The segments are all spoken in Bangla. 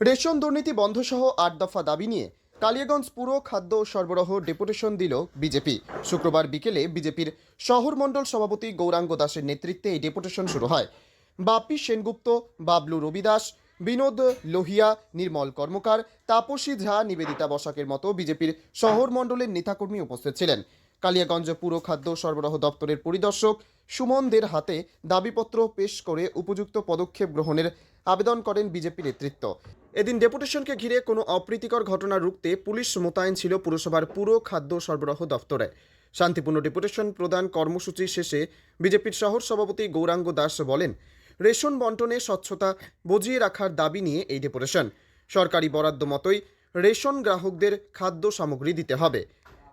রেশন দুর্নীতি বন্ধসহ আট দফা দাবি নিয়ে কালিয়াগঞ্জ পুর খাদ্য সরবরাহ ডেপুটেশন দিল বিজেপি। শুক্রবার বিকেলে বিজেপির শহর মণ্ডল সভাপতি গৌরাঙ্গ দাসের নেতৃত্বে এই ডেপুটেশন শুরু হয়। বাপি সেনগুপ্ত, বাবলু রবিদাস, বিনোদ লোহিয়া, নির্মল কর্মকার, তাপসী ঝা, নিবেদিতা বসাকের মতো বিজেপির শহর মণ্ডলের নেতাকর্মী উপস্থিত ছিলেন। কালিয়াগঞ্জ পুর খাদ্য সরবরাহ দপ্তরের পরিদর্শক সুমনদের হাতে দাবিপত্র পেশ করে উপযুক্ত পদক্ষেপ গ্রহণের আবেদন করেন বিজেপি নেতৃত্ব। এদিন ডেপুটেশনকে ঘিরে কোনো অপ্রীতিকর ঘটনা রুখতে পুলিশ মোতায়েন ছিল পুরসভার পুরো খাদ্য সরবরাহ দপ্তরে। শান্তিপূর্ণ ডেপুটেশন প্রদান কর্মসূচি শেষে বিজেপির শহর সভাপতি গৌরাঙ্গ দাস বলেন, রেশন বন্টনে স্বচ্ছতা বজিয়ে রাখার দাবি নিয়ে এই ডেপুটেশন। সরকারি বরাদ্দ মতোই রেশন গ্রাহকদের খাদ্য সামগ্রী দিতে হবে।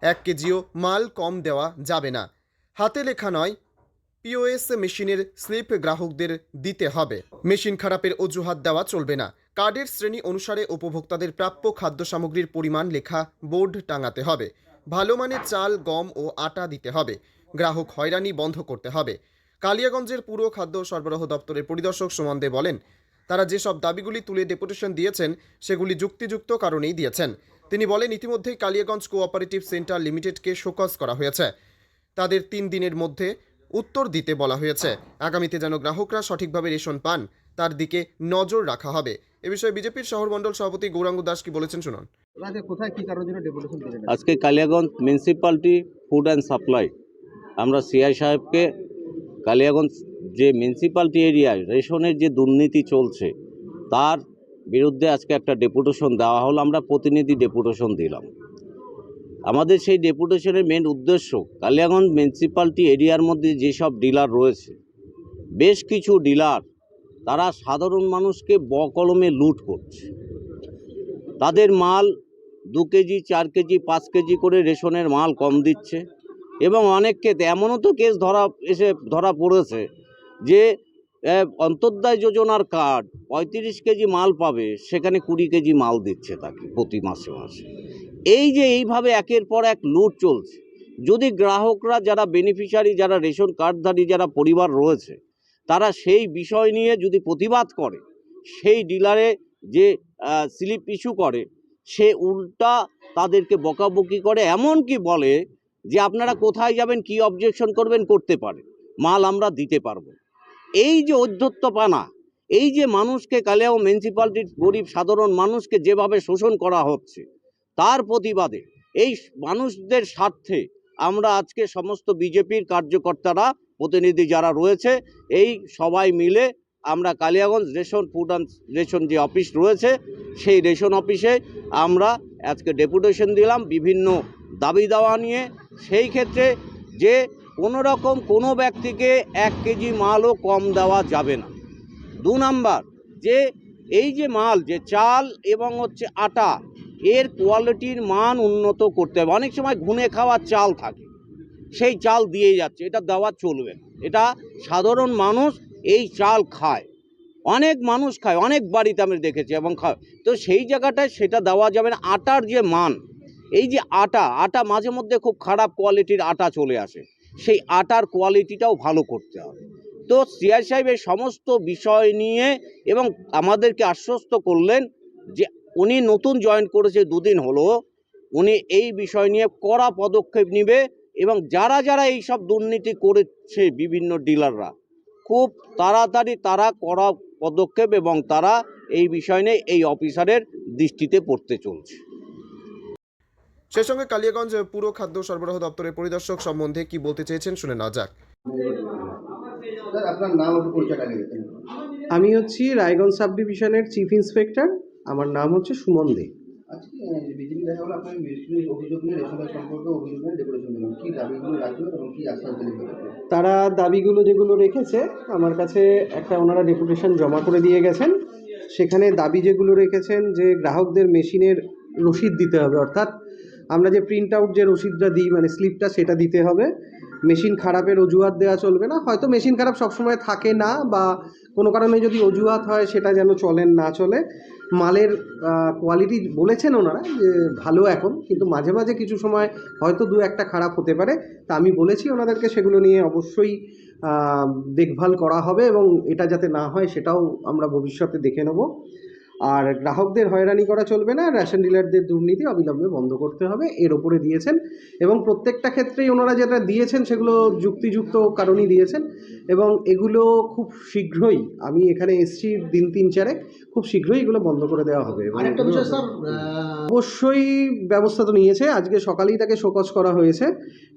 এক কেজিও মাল কম দেওয়া যাবে না। হাতে লেখা নয়, পিওএস মেশিনের স্লিপ গ্রাহকদের দিতে হবে। মেশিন খারাপের অজুহাত দেওয়া চলবে না। কার্ডের শ্রেণি অনুসারে উপভোক্তাদের প্রাপ্য খাদ্য সামগ্রীর পরিমাণ লেখা বোর্ড টাঙাতে হবে। ভালো মানের চাল, গম ও আটা দিতে হবে। গ্রাহক হয়রানি বন্ধ করতে হবে। কালিয়াগঞ্জের পুরো খাদ্য সরবরাহ দপ্তরের পরিদর্শক সুমন দে বলেন, তারা যেসব দাবিগুলি তুলে ডেপুটেশন দিয়েছেন, সেগুলি যুক্তিযুক্ত কারণেই দিয়েছেন। তিনি বলেন ইতিমধ্যেই কালিয়াগঞ্জ কোঅপারেটিভ সেন্টার লিমিটেডকে শোকজ করা হয়েছে। তাদের তিন দিনের মধ্যে উত্তর দিতে বলা হয়েছে। আগামীতে যেন গ্রাহকরা সঠিকভাবে রেশন পান তার দিকে নজর রাখা হবে। এ বিষয়ে বিজেপির শহর মণ্ডল সভাপতি গৌরাঙ্গ দাস কি বলেছেন শুনুন। আজকে Kaliaganj municipality food and supply আমরা সিআই সাহেবকে কালিয়াগঞ্জ যে মিউনিসিপ্যালিটি এরিয়ায় রেশনের যে দুর্নীতি চলছে তার বিরুদ্ধে আজকে একটা ডেপুটেশন দেওয়া হলো, আমরা প্রতিনিধি ডেপুটেশন দিলাম। আমাদের সেই ডেপুটেশনের মেন উদ্দেশ্য কালিয়াগঞ্জ মিউনিসিপ্যালিটি এরিয়ার মধ্যে যেসব ডিলার রয়েছে, বেশ কিছু ডিলার তারা সাধারণ মানুষকে বকলমে লুট করছে। তাদের মাল দু কেজি, চার কেজি, পাঁচ কেজি করে রেশনের মাল কম দিচ্ছে এবং অনেক ক্ষেত্রে এমনও তো কেস ধরা, এসে ধরা পড়েছে যে অন্তর্দায় যোজনার কার্ড, পঁয়ত্রিশ কেজি মাল পাবে, সেখানে কুড়ি কেজি মাল দিচ্ছে তাকে প্রতি মাসে মাসে। এই যে এইভাবে একের পর এক লুট চলছে, যদি গ্রাহকরা যারা বেনিফিশিয়ারি যারা রেশন কার্ডধারী, যারা পরিবার রয়েছে, তারা সেই বিষয় নিয়ে যদি প্রতিবাদ করে, সেই ডিলারে যে স্লিপ ইস্যু করে, সে উল্টা তাদেরকে বকাবকি করে এমন কি বলে যে আপনারা কোথায় যাবেন, কি অবজেকশন করবেন, করতে পারে। মাল আমরা দিতে পারব এই যে অধ্যত্তপানা, এই যে মানুষকে কালিয়াও মিউনিসিপ্যালিটির গরিব সাধারণ মানুষকে যেভাবে শোষণ করা হচ্ছে, তার প্রতিবাদে এই মানুষদের স্বার্থে আমরা আজকে সমস্ত বিজেপির কার্যকর্তারা, প্রতিনিধি যারা রয়েছে, এই সবাই মিলে আমরা Kaliaganj ration, food and ration যে অফিস রয়েছে, সেই রেশন অফিসে আমরা আজকে ডেপুটেশন দিলাম বিভিন্ন দাবি দাওয়া নিয়ে। সেই ক্ষেত্রে যে কোনো রকম কোনো ব্যক্তিকে এক কেজি মালও কম দেওয়া যাবে না। দু নাম্বার, যে এই যে মাল, যে চাল এবং হচ্ছে আটা, এর কোয়ালিটির মান উন্নত করতে হবে। অনেক সময় ঘুনে খাওয়ার চাল থাকে, সেই চাল দিয়ে যাচ্ছে, এটা দেওয়া চলবে না। এটা সাধারণ মানুষ এই চাল খায়, অনেক মানুষ খায়, অনেক বাড়িতে আমি দেখেছি এবং খায় তো সেই জায়গাটায় সেটা দেওয়া যাবে না। আটার যে মান, এই যে আটা আটা মাঝে মধ্যে খুব খারাপ কোয়ালিটির আটা চলে আসে। সেই আটার কোয়ালিটিটাও ভালো করতে হবে। তো সিআই সাহেব এই সমস্ত বিষয় নিয়ে এবং আমাদেরকে আশ্বস্ত করলেন যে উনি নতুন জয়েন করেছে দুদিন হলো, উনি এই বিষয় নিয়ে কড়া পদক্ষেপ নেবে এবং যারা যারা এই সব দুর্নীতি করেছে বিভিন্ন ডিলাররা, খুব তাড়াতাড়ি তারা কড়া পদক্ষেপ এবং তারা এই বিষয় নিয়ে এই অফিসারের দৃষ্টিতে পড়তে চলছে। সেই সঙ্গে কালিয়াগঞ্জ পুরো খাদ্য সরবরাহ দপ্তরের পরিদর্শক সম্বন্ধে কি বলতে চেয়েছেন শুনে না যাক। আমি হচ্ছি রায়গঞ্জ সাব ডিভিশনের চিফ ইন্সপেক্টর। আমার নাম হচ্ছে সুমন দে। আজকে বিজেপি দেখা হলো আপনার মিনিস্ট্রির অভিযোগ নিয়ে রেশনের সম্পর্কে অভিযোগ নিয়ে ডেপুটেশন দিলেন কী দাবিগুলো রাখল এবং কী আশ্বাস দিলেন? তারা দাবিগুলো যেগুলো রেখেছে আমার কাছে একটা ওনারা ডেপুটেশন জমা করে দিয়ে গেছেন। সেখানে দাবি যেগুলো রেখেছেন যে গ্রাহকদের মেশিনের রসিদ দিতে হবে অর্থাৎ আমরা যে প্রিন্ট আউট যে রসিদটা দিই মানে স্লিপটা সেটা দিতে হবে। মেশিন খারাপের অজুহাত দেওয়া চলবে না। হয়তো মেশিন খারাপ সবসময় থাকে না বা কোনো কারণে যদি অজুহাত হয়, সেটা যেন চলেন না চলে। মালের কোয়ালিটি বলেছেন ওনারা যে ভালো এখন, কিন্তু মাঝে মাঝে কিছু সময় হয়তো দু একটা খারাপ হতে পারে। তা আমি বলেছি ওনাদেরকে সেগুলো নিয়ে অবশ্যই দেখভাল করা হবে এবং এটা যাতে না হয়, সেটাও আমরা ভবিষ্যতে দেখে নেব। আর গ্রাহকদের হয়রানি করা চলবে না রেশন ডিলারদের দুর্নীতি অবিলম্বে বন্ধ করতে হবে এর ওপরে দিয়েছেন। এবং প্রত্যেকটা ক্ষেত্রেই ওনারা যেটা দিয়েছেন সেগুলো যুক্তিযুক্ত কারণই দিয়েছেন। এবং এগুলো খুব শীঘ্রই আমি এখানে এসছি দিন তিন চারেক খুব শীঘ্রই এগুলো বন্ধ করে দেওয়া হবে। অবশ্যই ব্যবস্থা তো নিয়েছে আজকে সকালেই তাকে শোকজ করা হয়েছে।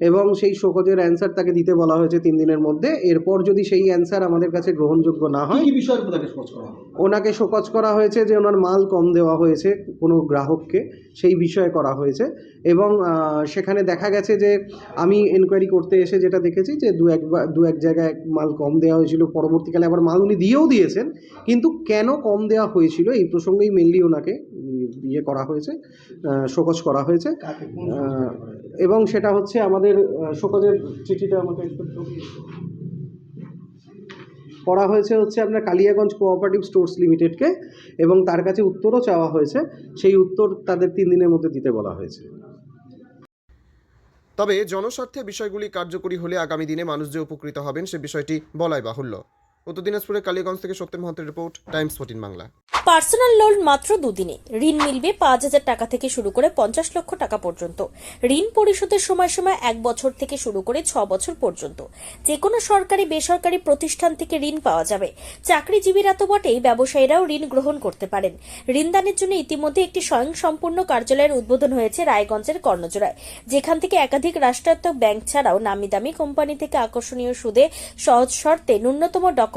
এবং সেই শোকজের অ্যান্সার তাকে দিতে বলা হয়েছে তিন দিনের মধ্যে। এরপর যদি সেই অ্যান্সার আমাদের কাছে গ্রহণযোগ্য না হয় ওনাকে শোকজ করা হয়েছে যে ওনার মাল কম দেওয়া হয়েছে কোনো গ্রাহককে সেই বিষয়ে করা হয়েছে। এবং সেখানে দেখা গেছে যে আমি এনকোয়ারি করতে এসে যেটা দেখেছি যে দু একবার দু এক জায়গায় মাল কম দেওয়া হয়েছিল পরবর্তীকালে আবার মাল উনি দিয়েও দিয়েছেন কিন্তু কেন কম দেওয়া হয়েছিল এই প্রসঙ্গেই মেনলি ওনাকে ইয়ে করা হয়েছে শোকজ করা হয়েছে। এবং সেটা হচ্ছে আমাদের শোকজের চিঠিটা আমাকে একটু করা হয়েছে হচ্ছে আপনার কালিয়াগঞ্জ কোঅপারেটিভ স্টোর্স লিমিটেডকে এবং তার কাছে উত্তরও চাওয়া হয়েছে। সেই উত্তর তাদের তিন দিনের মধ্যে দিতে বলা হয়েছে। তবে জনস্বার্থে বিষয়গুলি কার্যকরী হলে আগামী দিনে মানুষ যে উপকৃত হবেন সে বিষয়টি বলাই বাহুল্য। উত্তর দিনাজপুরের কালীগঞ্জ থেকে Satyen মহন্তের report, Times fourteen Bangla. Personal loan মাত্র দুদিনে। ঋণ মিলবে পাঁচ হাজার টাকা থেকে শুরু করে পঞ্চাশ লক্ষ টাকা পর্যন্ত। ঋণ পরিশোধের সময়সীমা এক বছর থেকে শুরু করে ছ বছর পর্যন্ত। যে কোনো সরকারি, বেসরকারি প্রতিষ্ঠান থেকে ঋণ পাওয়া যাবে। চাকরিজীবীরা তো বটেই ব্যবসায়ীরাও ঋণ গ্রহণ করতে পারেন। ঋণদানের জন্য ইতিমধ্যে একটি স্বয়ংসম্পূর্ণ কার্যালয়ের উদ্বোধন হয়েছে রায়গঞ্জের কর্ণজোড়ায়। যেখান থেকে একাধিক রাষ্ট্রায়ত্ত ব্যাংক ছাড়াও নামি দামি কোম্পানি থেকে আকর্ষণীয় সুদে সহজ শর্তে ন্যূনতম ডকুমেন্ট